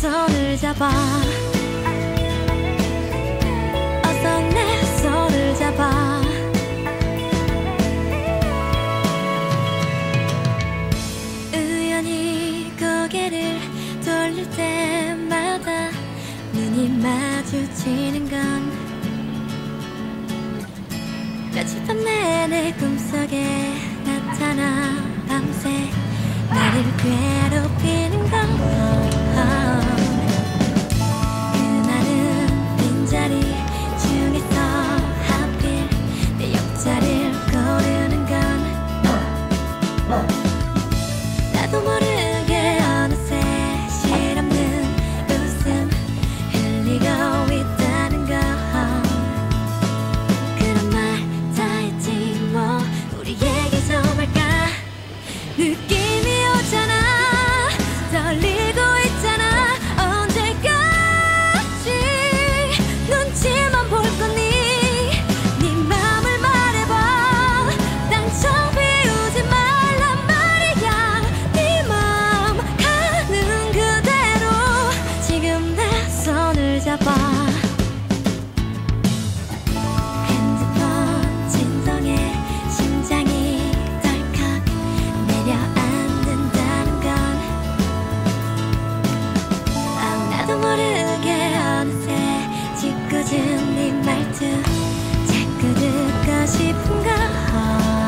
손을 잡아. 어서 내 손을 잡아. 우연히 고개를 돌릴 때마다 눈이 마주치는 건 며칠 밤 내내 꿈속에 나타나. 네 말투 자꾸 듣고 싶은가?